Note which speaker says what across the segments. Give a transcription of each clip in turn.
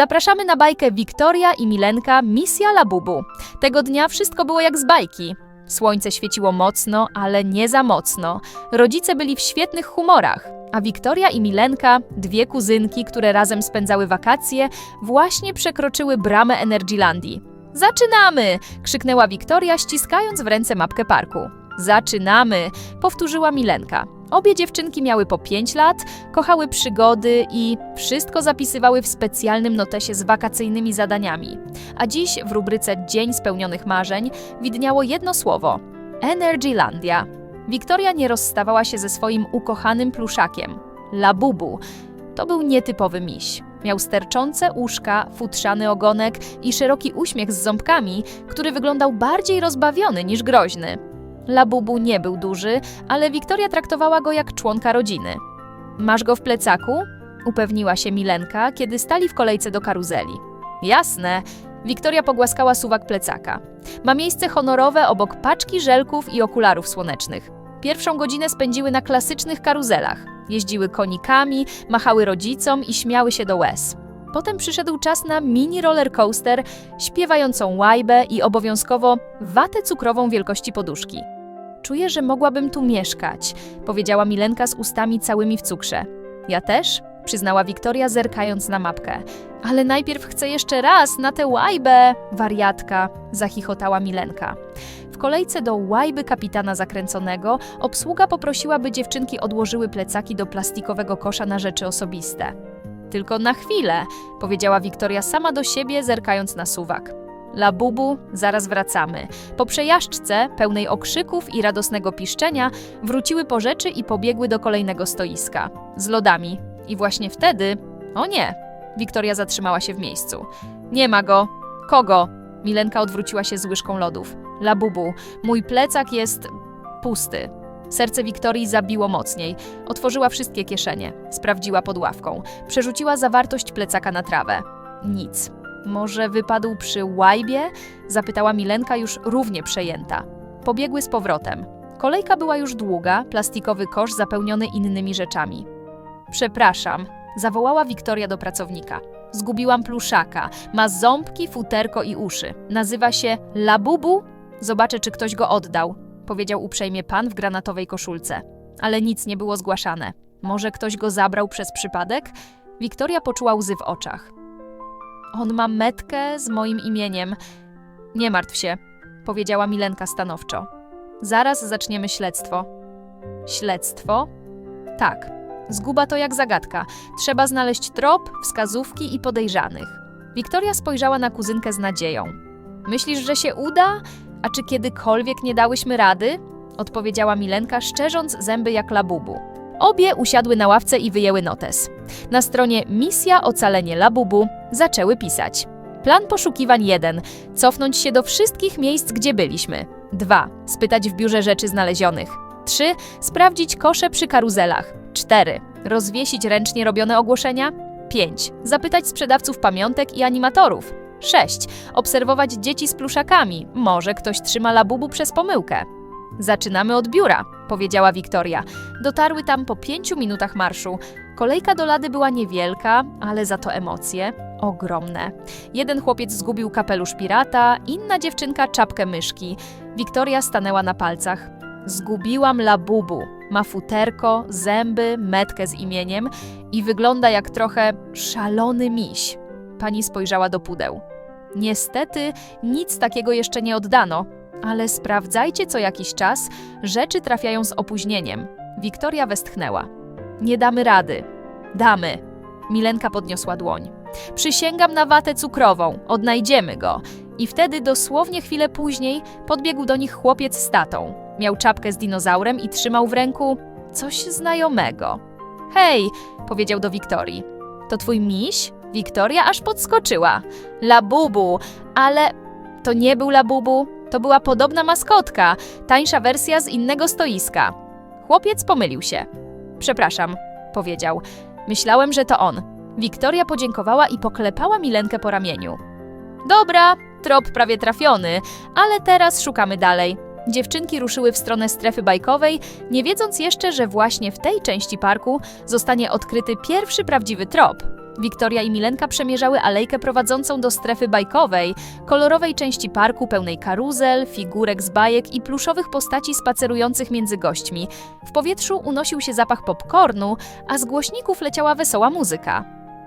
Speaker 1: Zapraszamy na bajkę Wiktoria i Milenka Misja Labubu. Tego dnia wszystko było jak z bajki. Słońce świeciło mocno, ale nie za mocno. Rodzice byli w świetnych humorach, a Wiktoria i Milenka, dwie kuzynki, które razem spędzały wakacje, właśnie przekroczyły bramę Energylandii. Zaczynamy! krzyknęła Wiktoria, ściskając w ręce mapkę parku. Zaczynamy! powtórzyła Milenka. Obie dziewczynki miały po 5 lat, kochały przygody i wszystko zapisywały w specjalnym notesie z wakacyjnymi zadaniami. A dziś w rubryce Dzień spełnionych marzeń widniało jedno słowo: Energylandia. Wiktoria nie rozstawała się ze swoim ukochanym pluszakiem Labubu. To był nietypowy miś. Miał sterczące uszka, futrzany ogonek i szeroki uśmiech z ząbkami, który wyglądał bardziej rozbawiony niż groźny. Labubu nie był duży, ale Wiktoria traktowała go jak członka rodziny. Masz go w plecaku? upewniła się Milenka, kiedy stali w kolejce do karuzeli. Jasne. Wiktoria pogłaskała suwak plecaka. Ma miejsce honorowe obok paczki żelków i okularów słonecznych. Pierwszą godzinę spędziły na klasycznych karuzelach. Jeździły konikami, machały rodzicom i śmiały się do łez. Potem przyszedł czas na mini roller coaster, śpiewającą łajbę i obowiązkowo watę cukrową wielkości poduszki. Czuję, że mogłabym tu mieszkać, powiedziała Milenka z ustami całymi w cukrze. Ja też, przyznała Wiktoria, zerkając na mapkę. Ale najpierw chcę jeszcze raz na tę łajbę, wariatka, zachichotała Milenka. W kolejce do łajby kapitana zakręconego obsługa poprosiła, by dziewczynki odłożyły plecaki do plastikowego kosza na rzeczy osobiste. Tylko na chwilę, powiedziała Wiktoria sama do siebie, zerkając na suwak. Labubu, zaraz wracamy. Po przejażdżce, pełnej okrzyków i radosnego piszczenia, wróciły po rzeczy i pobiegły do kolejnego stoiska. Z lodami. I właśnie wtedy... O nie! Wiktoria zatrzymała się w miejscu. Nie ma go. Kogo? Milenka odwróciła się z łyżką lodów. Labubu, mój plecak jest... pusty. Serce Wiktorii zabiło mocniej. Otworzyła wszystkie kieszenie. Sprawdziła pod ławką. Przerzuciła zawartość plecaka na trawę. Nic. Może wypadł przy łajbie? Zapytała Milenka już równie przejęta. Pobiegły z powrotem. Kolejka była już długa, plastikowy kosz zapełniony innymi rzeczami. Przepraszam, zawołała Wiktoria do pracownika. Zgubiłam pluszaka. Ma ząbki, futerko i uszy. Nazywa się Labubu. Zobaczę, czy ktoś go oddał, powiedział uprzejmie pan w granatowej koszulce. Ale nic nie było zgłaszane. Może ktoś go zabrał przez przypadek? Wiktoria poczuła łzy w oczach. On ma metkę z moim imieniem. Nie martw się, powiedziała Milenka stanowczo. Zaraz zaczniemy śledztwo. Śledztwo? Tak. Zguba to jak zagadka. Trzeba znaleźć trop, wskazówki i podejrzanych. Wiktoria spojrzała na kuzynkę z nadzieją. Myślisz, że się uda? A czy kiedykolwiek nie dałyśmy rady? Odpowiedziała Milenka, szczerząc zęby jak labubu. Obie usiadły na ławce i wyjęły notes. Na stronie Misja Ocalenie Labubu zaczęły pisać. Plan poszukiwań 1. Cofnąć się do wszystkich miejsc, gdzie byliśmy. 2. Spytać w biurze rzeczy znalezionych. 3. Sprawdzić kosze przy karuzelach. 4. Rozwiesić ręcznie robione ogłoszenia. 5. Zapytać sprzedawców pamiątek i animatorów. 6. Obserwować dzieci z pluszakami. Może ktoś trzyma labubu przez pomyłkę. Zaczynamy od biura, powiedziała Wiktoria. Dotarły tam po pięciu minutach marszu. Kolejka do lady była niewielka, ale za to emocje ogromne. Jeden chłopiec zgubił kapelusz pirata, inna dziewczynka czapkę myszki. Wiktoria stanęła na palcach. Zgubiłam labubu. Ma futerko, zęby, metkę z imieniem i wygląda jak trochę szalony miś. Pani spojrzała do pudeł. Niestety nic takiego jeszcze nie oddano, ale sprawdzajcie co jakiś czas, rzeczy trafiają z opóźnieniem. Wiktoria westchnęła. Nie damy rady. Damy. Milenka podniosła dłoń. Przysięgam na watę cukrową, odnajdziemy go. I wtedy dosłownie chwilę później podbiegł do nich chłopiec z tatą. Miał czapkę z dinozaurem i trzymał w ręku coś znajomego. Hej, powiedział do Wiktorii. To twój miś? Wiktoria aż podskoczyła. Labubu, ale to nie był Labubu, to była podobna maskotka, tańsza wersja z innego stoiska. Chłopiec pomylił się. Przepraszam, powiedział. Myślałem, że to on. Wiktoria podziękowała i poklepała Milenkę po ramieniu. Dobra, trop prawie trafiony, ale teraz szukamy dalej. Dziewczynki ruszyły w stronę strefy bajkowej, nie wiedząc jeszcze, że właśnie w tej części parku zostanie odkryty pierwszy prawdziwy trop. Wiktoria i Milenka przemierzały alejkę prowadzącą do strefy bajkowej, kolorowej części parku pełnej karuzel, figurek z bajek i pluszowych postaci spacerujących między gośćmi. W powietrzu unosił się zapach popcornu, a z głośników leciała wesoła muzyka.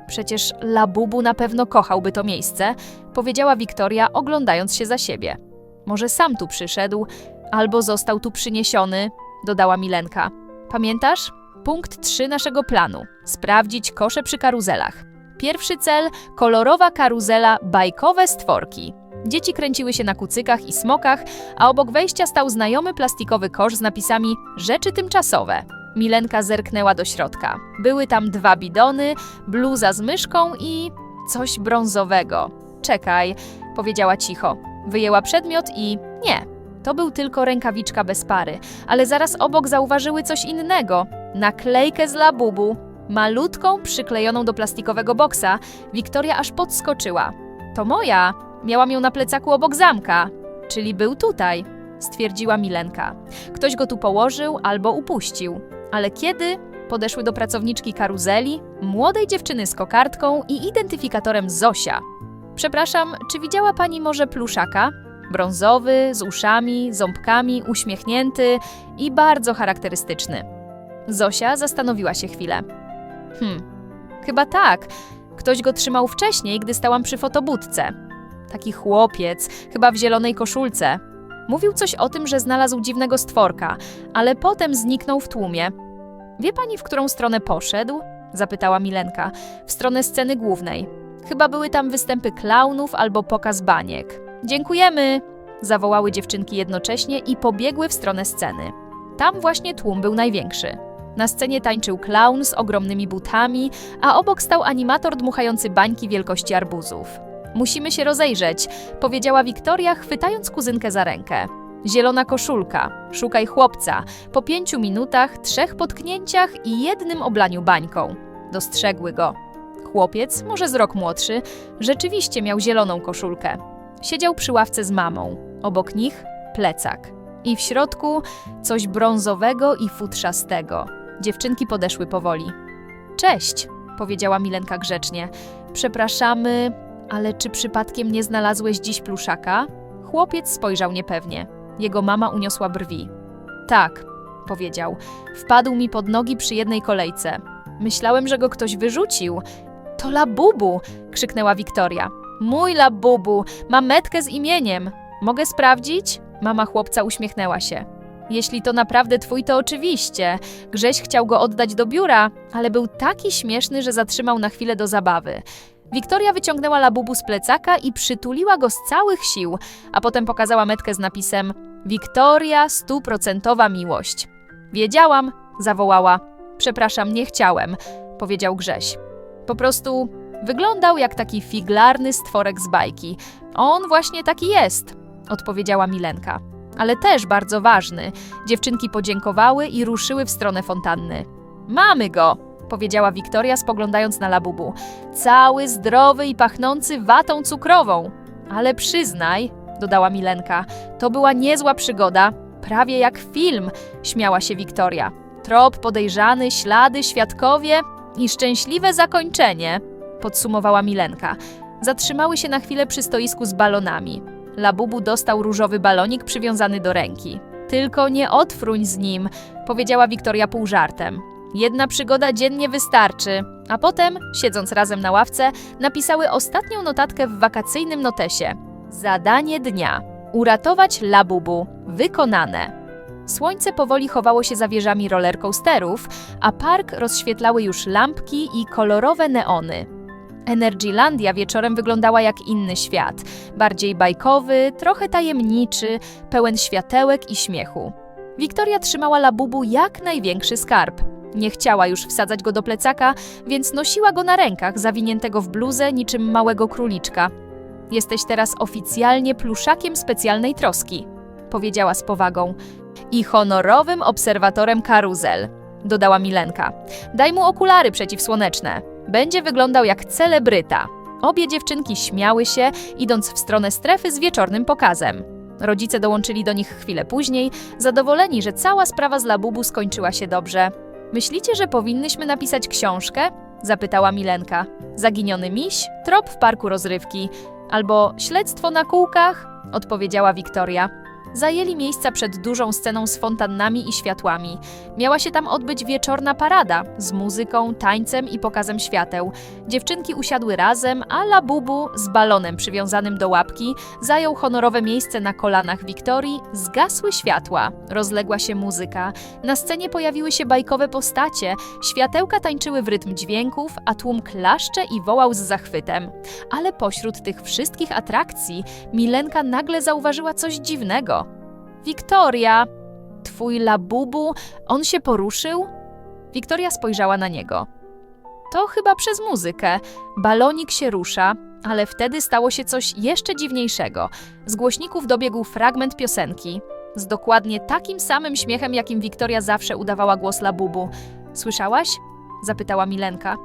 Speaker 1: Przecież Labubu na pewno kochałby to miejsce, powiedziała Wiktoria, oglądając się za siebie. Może sam tu przyszedł, albo został tu przyniesiony, dodała Milenka. Pamiętasz? Punkt 3 naszego planu: sprawdzić kosze przy karuzelach. Pierwszy cel kolorowa karuzela bajkowe stworki. Dzieci kręciły się na kucykach i smokach, a obok wejścia stał znajomy plastikowy kosz z napisami Rzeczy tymczasowe. Milenka zerknęła do środka. Były tam dwa bidony, bluza z myszką i coś brązowego. Czekaj, powiedziała cicho. Wyjęła przedmiot i nie. To był tylko rękawiczka bez pary, ale zaraz obok zauważyły coś innego. Naklejkę z labubu. Malutką, przyklejoną do plastikowego boksa. Wiktoria aż podskoczyła. To moja. Miałam ją na plecaku obok zamka. Czyli był tutaj, stwierdziła Milenka. Ktoś go tu położył albo upuścił. Ale kiedy? Podeszły do pracowniczki karuzeli, młodej dziewczyny z kokardką i identyfikatorem Zosia. Przepraszam, czy widziała pani może pluszaka? Brązowy, z uszami, ząbkami, uśmiechnięty i bardzo charakterystyczny. Zosia zastanowiła się chwilę. Hmm, chyba tak. Ktoś go trzymał wcześniej, gdy stałam przy fotobudce. Taki chłopiec, chyba w zielonej koszulce. Mówił coś o tym, że znalazł dziwnego stworka, ale potem zniknął w tłumie. Wie pani, w którą stronę poszedł? Zapytała Milenka. W stronę sceny głównej. Chyba były tam występy klaunów albo pokaz baniek. Dziękujemy! Zawołały dziewczynki jednocześnie i pobiegły w stronę sceny. Tam właśnie tłum był największy. Na scenie tańczył klaun z ogromnymi butami, a obok stał animator dmuchający bańki wielkości arbuzów. Musimy się rozejrzeć, powiedziała Wiktoria, chwytając kuzynkę za rękę. Zielona koszulka, szukaj chłopca. Po pięciu minutach, trzech potknięciach i jednym oblaniu bańką. Dostrzegły go. Chłopiec, może z rok młodszy, rzeczywiście miał zieloną koszulkę. Siedział przy ławce z mamą. Obok nich plecak. I w środku coś brązowego i futrzastego. Dziewczynki podeszły powoli. Cześć, powiedziała Milenka grzecznie. Przepraszamy, ale czy przypadkiem nie znalazłeś dziś pluszaka? Chłopiec spojrzał niepewnie. Jego mama uniosła brwi. Tak, powiedział. Wpadł mi pod nogi przy jednej kolejce. Myślałem, że go ktoś wyrzucił. To Labubu! krzyknęła Wiktoria. Mój Labubu! Ma metkę z imieniem. Mogę sprawdzić? Mama chłopca uśmiechnęła się. Jeśli to naprawdę twój, to oczywiście. Grześ chciał go oddać do biura, ale był taki śmieszny, że zatrzymał na chwilę do zabawy. Wiktoria wyciągnęła Labubu z plecaka i przytuliła go z całych sił, a potem pokazała metkę z napisem Wiktoria, stuprocentowa miłość. Wiedziałam, zawołała. Przepraszam, nie chciałem, powiedział Grześ. Po prostu wyglądał jak taki figlarny stworek z bajki. On właśnie taki jest, odpowiedziała Milenka. Ale też bardzo ważny. Dziewczynki podziękowały i ruszyły w stronę fontanny. Mamy go, powiedziała Wiktoria, spoglądając na Labubu. Cały zdrowy i pachnący watą cukrową. Ale przyznaj, dodała Milenka, to była niezła przygoda, prawie jak film, śmiała się Wiktoria. Trop podejrzany, ślady, świadkowie i szczęśliwe zakończenie, podsumowała Milenka. Zatrzymały się na chwilę przy stoisku z balonami. Labubu dostał różowy balonik przywiązany do ręki. Tylko nie odfruń z nim, powiedziała Wiktoria pół żartem. Jedna przygoda dziennie wystarczy. A potem, siedząc razem na ławce, napisały ostatnią notatkę w wakacyjnym notesie. Zadanie dnia. Uratować Labubu. Wykonane. Słońce powoli chowało się za wieżami rollercoasterów, a park rozświetlały już lampki i kolorowe neony. Energylandia wieczorem wyglądała jak inny świat, bardziej bajkowy, trochę tajemniczy, pełen światełek i śmiechu. Wiktoria trzymała Labubu jak największy skarb. Nie chciała już wsadzać go do plecaka, więc nosiła go na rękach, zawiniętego w bluzę niczym małego króliczka. Jesteś teraz oficjalnie pluszakiem specjalnej troski, powiedziała z powagą. I honorowym obserwatorem karuzel, dodała Milenka. Daj mu okulary przeciwsłoneczne. Będzie wyglądał jak celebryta. Obie dziewczynki śmiały się, idąc w stronę strefy z wieczornym pokazem. Rodzice dołączyli do nich chwilę później, zadowoleni, że cała sprawa z Labubu skończyła się dobrze. Myślicie, że powinnyśmy napisać książkę? Zapytała Milenka. Zaginiony miś, trop w parku rozrywki. Albo śledztwo na kółkach? Odpowiedziała Wiktoria. Zajęli miejsca przed dużą sceną z fontannami i światłami. Miała się tam odbyć wieczorna parada z muzyką, tańcem i pokazem świateł. Dziewczynki usiadły razem, a Labubu z balonem przywiązanym do łapki zajął honorowe miejsce na kolanach Wiktorii. Zgasły światła, rozległa się muzyka. Na scenie pojawiły się bajkowe postacie, światełka tańczyły w rytm dźwięków, a tłum klaszcze i wołał z zachwytem. Ale pośród tych wszystkich atrakcji Milenka nagle zauważyła coś dziwnego. Wiktoria, twój labubu, on się poruszył? Wiktoria spojrzała na niego. To chyba przez muzykę. Balonik się rusza, ale wtedy stało się coś jeszcze dziwniejszego. Z głośników dobiegł fragment piosenki. Z dokładnie takim samym śmiechem, jakim Wiktoria zawsze udawała głos Labubu. Słyszałaś? zapytała Milenka.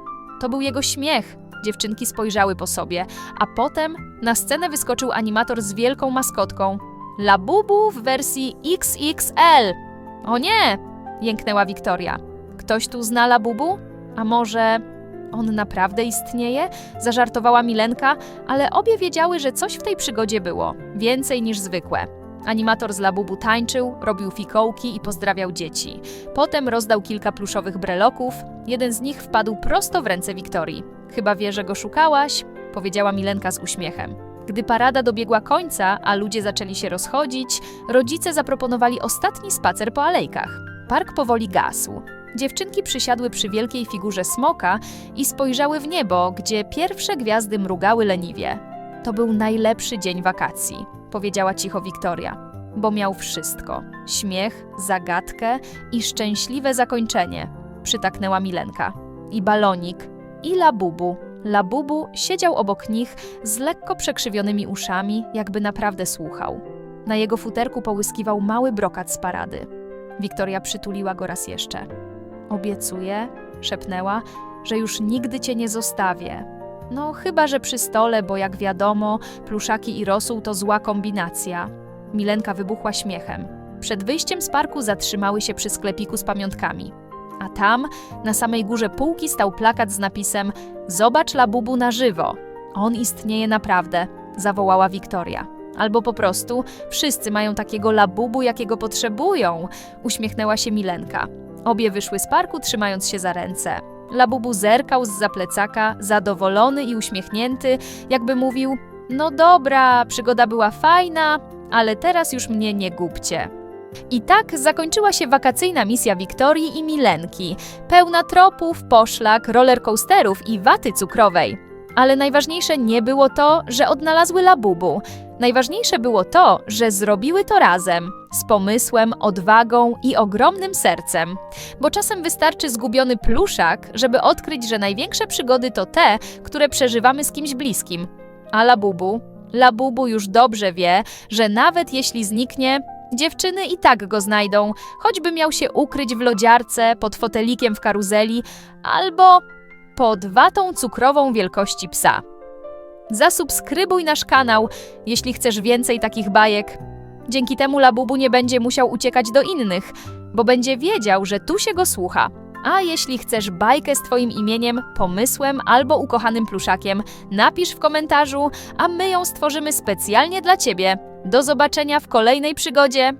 Speaker 1: To był jego śmiech. Dziewczynki spojrzały po sobie, a potem na scenę wyskoczył animator z wielką maskotką. Labubu w wersji XXL. O nie! jęknęła Wiktoria. Ktoś tu zna Labubu? A może on naprawdę istnieje? Zażartowała Milenka, ale obie wiedziały, że coś w tej przygodzie było. Więcej niż zwykłe. Animator z Labubu tańczył, robił fikołki i pozdrawiał dzieci. Potem rozdał kilka pluszowych breloków. Jeden z nich wpadł prosto w ręce Wiktorii. Chyba wie, że go szukałaś, powiedziała Milenka z uśmiechem. Gdy parada dobiegła końca, a ludzie zaczęli się rozchodzić, rodzice zaproponowali ostatni spacer po alejkach. Park powoli gasł. Dziewczynki przysiadły przy wielkiej figurze smoka i spojrzały w niebo, gdzie pierwsze gwiazdy mrugały leniwie. To był najlepszy dzień wakacji, powiedziała cicho Wiktoria, bo miał wszystko: śmiech, zagadkę i szczęśliwe zakończenie. Przytaknęła Milenka. I balonik, i labubu. Labubu siedział obok nich z lekko przekrzywionymi uszami, jakby naprawdę słuchał. Na jego futerku połyskiwał mały brokat z parady. Wiktoria przytuliła go raz jeszcze. Obiecuję, szepnęła, że już nigdy cię nie zostawię. No, chyba że przy stole, bo jak wiadomo, pluszaki i rosół to zła kombinacja. Milenka wybuchła śmiechem. Przed wyjściem z parku zatrzymały się przy sklepiku z pamiątkami. A tam, na samej górze półki, stał plakat z napisem Zobacz Labubu na żywo. On istnieje naprawdę, zawołała Wiktoria. Albo po prostu wszyscy mają takiego labubu, jakiego potrzebują, uśmiechnęła się Milenka. Obie wyszły z parku, trzymając się za ręce. Labubu zerkał z plecaka, zadowolony i uśmiechnięty, jakby mówił: No dobra, przygoda była fajna, ale teraz już mnie nie gubcie. I tak zakończyła się wakacyjna misja Wiktorii i Milenki, pełna tropów, poszlak, rollercoasterów i waty cukrowej. Ale najważniejsze nie było to, że odnalazły labubu. Najważniejsze było to, że zrobiły to razem, z pomysłem, odwagą i ogromnym sercem. Bo czasem wystarczy zgubiony pluszak, żeby odkryć, że największe przygody to te, które przeżywamy z kimś bliskim. A Labubu? Labubu już dobrze wie, że nawet jeśli zniknie, dziewczyny i tak go znajdą, choćby miał się ukryć w lodziarce, pod fotelikiem w karuzeli, albo pod watą cukrową wielkości psa. Zasubskrybuj nasz kanał, jeśli chcesz więcej takich bajek. Dzięki temu Labubu nie będzie musiał uciekać do innych, bo będzie wiedział, że tu się go słucha. A jeśli chcesz bajkę z Twoim imieniem, pomysłem albo ukochanym pluszakiem, napisz w komentarzu, a my ją stworzymy specjalnie dla Ciebie. Do zobaczenia w kolejnej przygodzie.